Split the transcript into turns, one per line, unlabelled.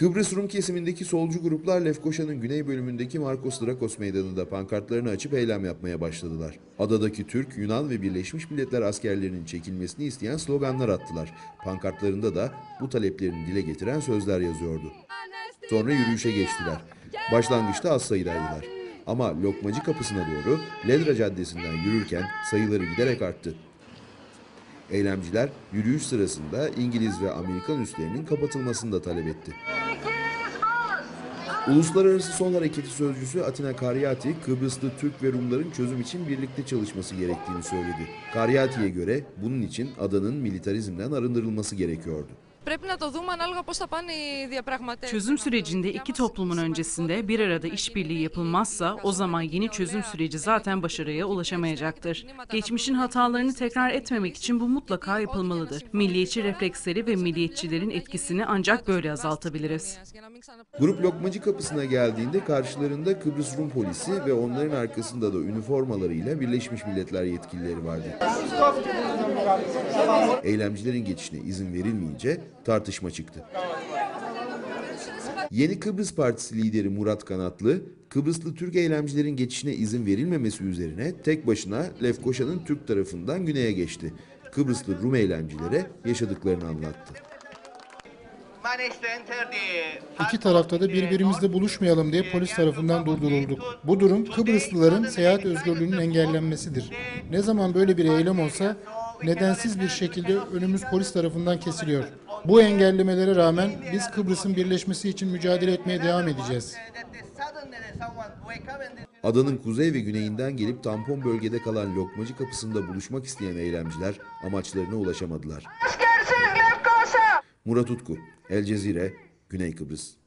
Kıbrıs Rum kesimindeki solcu gruplar Lefkoşa'nın güney bölümündeki Markos Drakos meydanında pankartlarını açıp eylem yapmaya başladılar. Adadaki Türk, Yunan ve Birleşmiş Milletler askerlerinin çekilmesini isteyen sloganlar attılar. Pankartlarında da bu taleplerini dile getiren sözler yazıyordu. Sonra yürüyüşe geçtiler. Başlangıçta az sayıdaydılar. Ama Lokmacı kapısına doğru Ledra Caddesi'nden yürürken sayıları giderek arttı. Eylemciler yürüyüş sırasında İngiliz ve Amerikan üslerinin kapatılmasını da talep etti. Uluslararası Son Hareketi Sözcüsü Atina Karyati, Kıbrıslı Türk ve Rumların çözüm için birlikte çalışması gerektiğini söyledi. Karyati'ye göre bunun için adanın militarizmden arındırılması gerekiyordu.
Çözüm sürecinde iki toplumun öncesinde bir arada işbirliği yapılmazsa o zaman yeni çözüm süreci zaten başarıya ulaşamayacaktır. Geçmişin hatalarını tekrar etmemek için bu mutlaka yapılmalıdır. Milliyetçi refleksleri ve milliyetçilerin etkisini ancak böyle azaltabiliriz.
Grup lokmacı kapısına geldiğinde karşılarında Kıbrıs Rum polisi ve onların arkasında da üniformalarıyla Birleşmiş Milletler yetkilileri vardı. Eylemcilerin geçişine izin verilmeyince tartışma çıktı. Yeni Kıbrıs Partisi lideri Murat Kanatlı, Kıbrıslı Türk eylemcilerin geçişine izin verilmemesi üzerine tek başına Lefkoşa'nın Türk tarafından güneye geçti. Kıbrıslı Rum eylemcilere yaşadıklarını anlattı.
İki tarafta da birbirimizle buluşmayalım diye polis tarafından durdurulduk. Bu durum Kıbrıslıların seyahat özgürlüğünün engellenmesidir. Ne zaman böyle bir eylem olsa nedensiz bir şekilde önümüz polis tarafından kesiliyor. Bu engellemelere rağmen biz Kıbrıs'ın birleşmesi için mücadele etmeye devam edeceğiz.
Adanın kuzey ve güneyinden gelip tampon bölgede kalan Lokmacı kapısında buluşmak isteyen eylemciler amaçlarına ulaşamadılar. Murat Utku, El Cezire, Güney Kıbrıs.